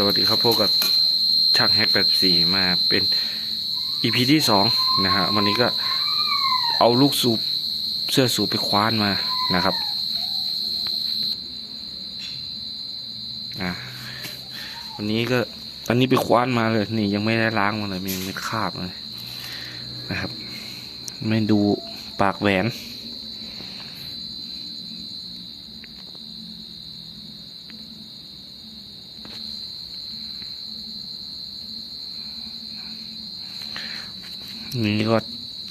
สวัสดีครับพบกับช่างแฮกแปดสี่มาเป็น EP ที่สองนะฮะวันนี้ก็เอาลูกสูบเสื้อสูบไปคว้านมานะครับอะวันนี้ก็อันนี้ไปคว้านมาเลยนี่ยังไม่ได้ล้างมาเลยมีเม็ดคราบเลยนะครับ ไม่ดูปากแหวน นี่ก็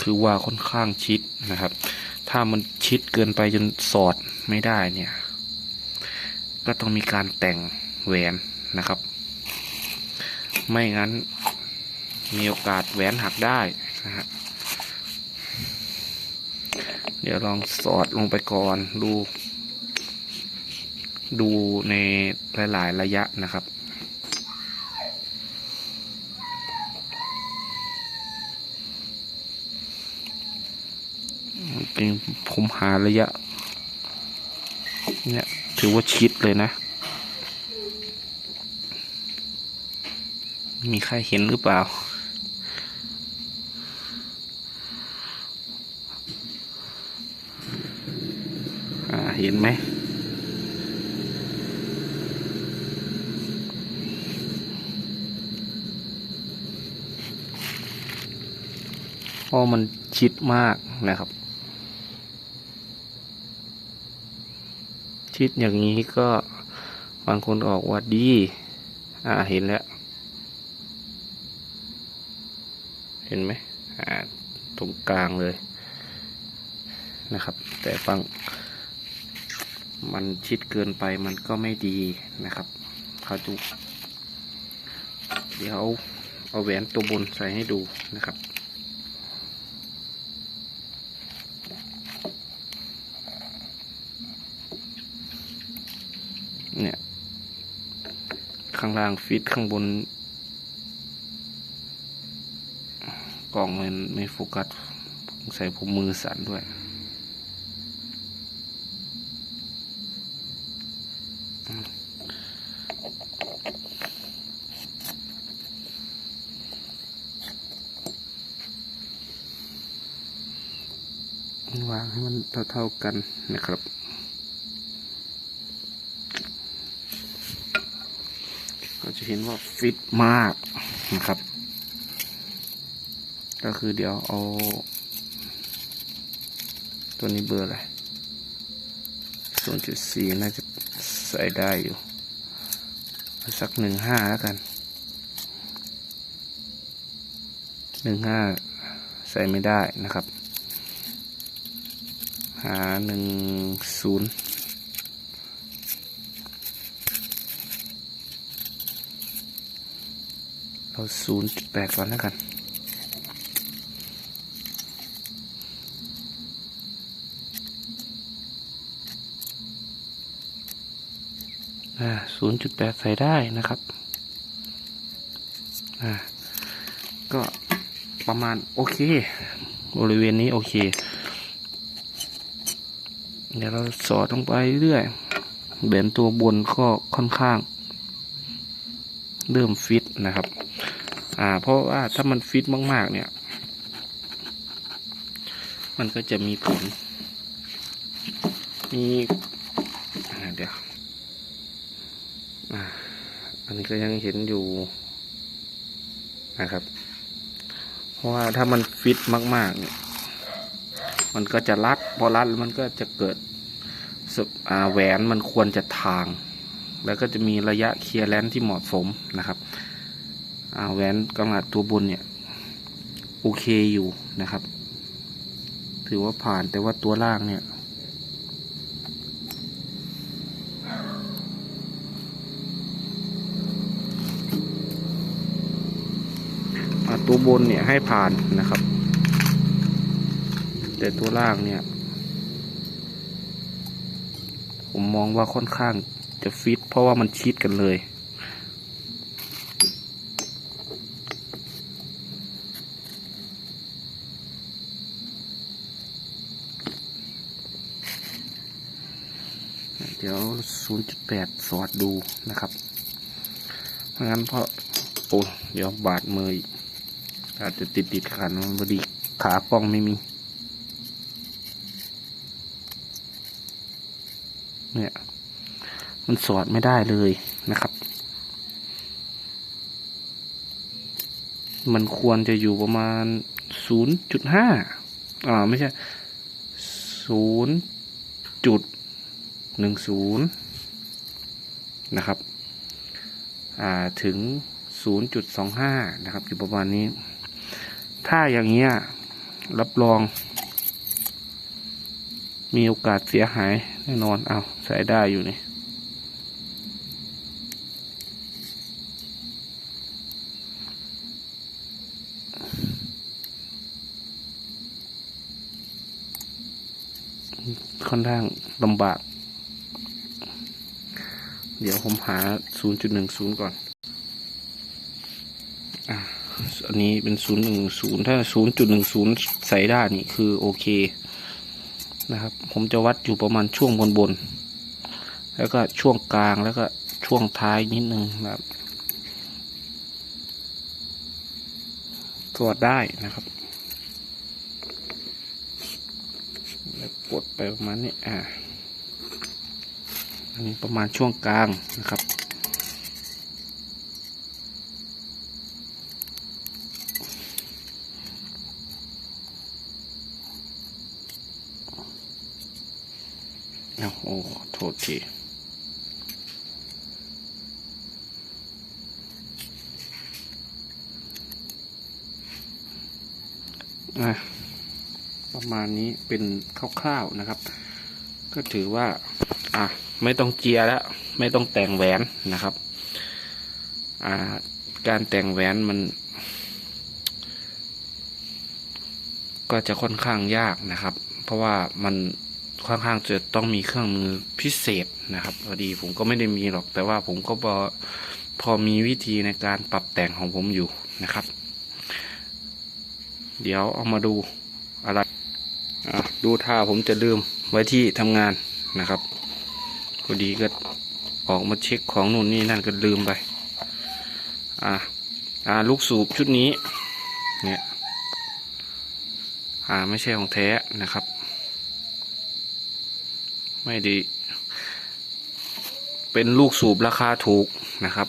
ถือว่าค่อนข้างชิดนะครับ ถ้ามันชิดเกินไปจนสอดไม่ได้เนี่ย ก็ต้องมีการแต่งแหวนนะครับ ไม่งั้นมีโอกาสแหวนหักได้นะฮะเดี๋ยวลองสอดลงไปก่อนดู ดูในหลาย ๆ ระยะนะครับ เป็นผมหาระยะ เนี่ย ถือว่าชิดเลยนะ มีใครเห็นหรือเปล่า อ่า เห็นไหมเพราะมันชิดมากนะครับ ชิดอย่างนี้ก็บางคนออกว่าดี อ่าเห็นแล้ว เห็นไหมอ่าตรงกลางเลยนะครับ แต่ฟัง มันชิดเกินไปมันก็ไม่ดีนะครับเขาดูเดี๋ยวเอาแหวนตัวบนใส่ให้ดูนะครับ เนี่ย ข้างล่างฟิตข้างบน กล่องมันไม่โฟกัสใส่ผมมือสั่นด้วยวางให้มันเท่าๆกันนะครับ ก็ จะเห็นว่าฟิตมากนะครับ ก็คือเดี๋ยวเอา ตัวนี้เบอร์อะไรศูนย์จุดสี่น่าจะใส่ได้อยู่ สักหนึ่งห้าแล้วกันหนึ่งห้าใส่ไม่ได้นะครับ หาหนึ่งศูนย์ เอาศูนย์จุดแปดก่อนแล้วกันอ่าศูนย์จุดแปดใส่ได้นะครับอ่าก็ประมาณโอเค บริเวณนี้โอเค เดี๋ยวเราสอดลงไปเรื่อยเบนตัวบนก็ค่อนข้าง เริ่มฟิตนะครับ อ่า เพราะว่าถ้ามันฟิตมาก ๆ เนี่ย มันก็จะมีผล มีเดี๋ยวอ่าอันนี้ก็ยังเห็นอยู่นะครับ เพราะว่าถ้ามันฟิตมากๆเนี่ย มันก็จะรัด พอรัดมันก็จะเกิดสแหวนมันควรจะทาง แล้วก็จะมีระยะเคลียร์แลนที่เหมาะสมนะครับ แหวนกำลังตัวบนเนี่ย โอเคอยู่นะครับ ถือว่าผ่านแต่ว่าตัวล่างเนี่ย ตัวบนเนี่ยให้ผ่านนะครับ แต่ตัวล่างเนี่ย ผมมองว่าค่อนข้างจะฟิตเพราะว่ามันชิดกันเลย เดี๋ยว 0.8 สอดดูนะครับงั้นเพราะโอ้เดี๋ยวบาดมืออีกอาจจะติดติดๆขันพอดีขากล้องไม่มี เนี่ย มันสอดไม่ได้เลยนะครับ มันควรจะอยู่ประมาณ 0.5 อ่า ไม่ใช่ 0. 0.10นย์นะครับอ่าถึง 0.25 นะครับ อยู่ประมาณนี้ ถ้าอย่างเงี้ย รับรอง มีโอกาสเสียหายแน่นอน เอาใส่ได้อยู่นี่ ค่อนข้างลำบาก เดี๋ยวผมหา 0.10 ก่อน อะอันนี้เป็น 0.10 ถ้า 0.10 ใส่ได้นี่คือโอเค นะครับ ผมจะวัดอยู่ประมาณช่วงบนบน แล้วก็ช่วงกลางแล้วก็ช่วงท้ายนิดนึงนะครับตรวจได้นะครับแล้วกดไปประมาณนี้อ่า อันนี้ประมาณช่วงกลางนะครับ เอาโอ้โทษทีประมาณนี้เป็นคร่าวๆนะครับ ก็ถือว่า อะ ไม่ต้องเจียแล้ว ไม่ต้องแต่งแหวนนะครับ อ่า การแต่งแหวนมัน ก็จะค่อนข้างยากนะครับ เพราะว่ามันค่อนข้างจะต้องมีเครื่องมือพิเศษนะครับพอดีผมก็ไม่ได้มีหรอก แต่ว่าผมก็พอพอมีวิธีในการปรับแต่งของผมอยู่นะครับ เดี๋ยวเอามาดูอะไระดูท่าผมจะลืมไว้ที่ทำงานนะครับ พอดีก็ออกมาเช็คของนู่นนี่นั่นก็ลืมไป อ่าอ่าลูกสูบชุดนี้ เนี่ย อ่าไม่ใช่ของแท้นะครับ ไม่ดี เป็นลูกสูบราคาถูกนะครับ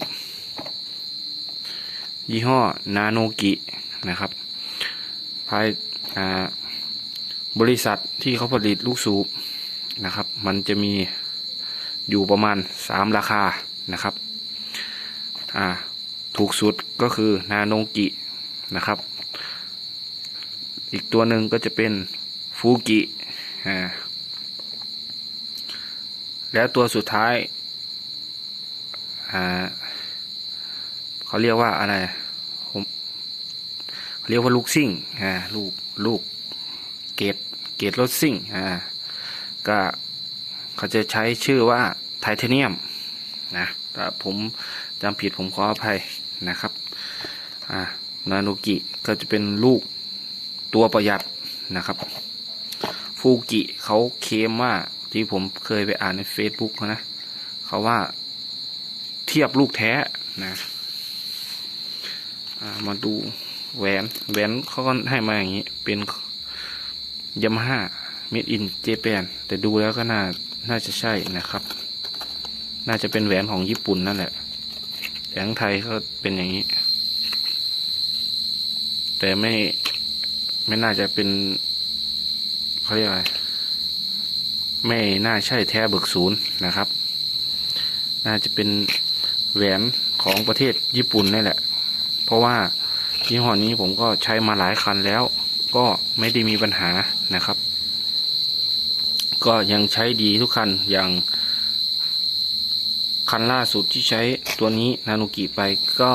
ยี่ห้อนาโนกินะครับ ภายอ่าบริษัทที่เขาผลิตลูกสูบนะครับ มันจะมี อยู่ประมาณสามราคานะครับอ่าถูกสุดก็คือนาโนกินะครับ อีกตัวหนึ่งก็จะเป็นฟูกิอ่าแล้วตัวสุดท้ายอ่าเขาเรียกว่าอะไรผมเขาเรียกว่าลูกซิ่งอ่าลูกลูกเกตเกตรถซิ่งอ่าก็ เขาจะใช้ชื่อว่าไทเทเนียมนะถ้าผมจำผิดผมขออภัยนะครับอ่านาโนกิก็จะเป็นลูกตัวประหยัดนะครับ ฟูกิเขาเคมว่าที่ผมเคยไปอ่านใน Facebook เขานะเขาว่าเทียบลูกแท้นะามาดูแหวนแหวนเขาก็ให้มาอย่างนี้ เป็นยามาฮ่าเมดอินเจแปนแต่ดูแล้วก็น่า น่าจะใช่นะครับ น่าจะเป็นแหวนของญี่ปุ่นนั่นแหละแต่ของไทยก็เป็นอย่างนี้ แต่ไม่ไม่น่าจะเป็นเขาเรียกอะไรไม่น่าใช่แท้เบิกศูนย์นะครับ น่าจะเป็นแหวนของประเทศญี่ปุ่นนี่แหละ เพราะว่ายี่ห้อนี้ผมก็ใช้มาหลายคันแล้ว ก็ไม่ได้มีปัญหานะครับ ก็ยังใช้ดีทุกคันอย่างคันล่าสุดที่ใช้ตัวนี้นานุกิไปก็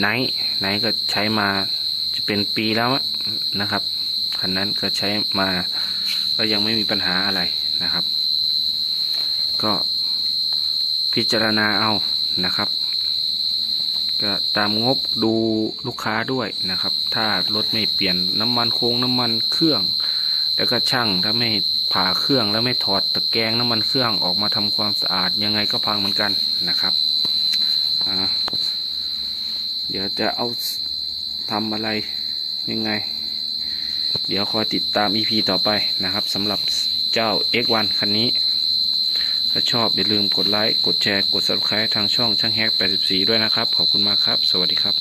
ไนท์ไนท์ก็ใช้มาจะเป็นปีแล้วนะครับคันนั้นก็ใช้มาก็ยังไม่มีปัญหาอะไรนะครับ ก็พิจารณาเอานะครับ ก็ตามงบดูลูกค้าด้วยนะครับ ถ้ารถไม่เปลี่ยนน้ำมันโค้งน้ำมันเครื่อง แล้วก็ช่างถ้าไม่ผ่าเครื่องแล้วไม่ถอดตะแกรงน้ำมันเครื่องออกมาทำความสะอาดยังไงก็พังเหมือนกันนะครับเดี๋ยวจะเอาทำอะไรยังไง เดี๋ยวคอยติดตาม EP ต่อไปนะครับสำหรับเจ้า X1 คันนี้ ถ้าชอบอย่าลืมกดไลค์ กดแชร์ กด Subscribe ทางช่องช่างแฮก84 ด้วยนะครับ ขอบคุณมากครับ สวัสดีครับ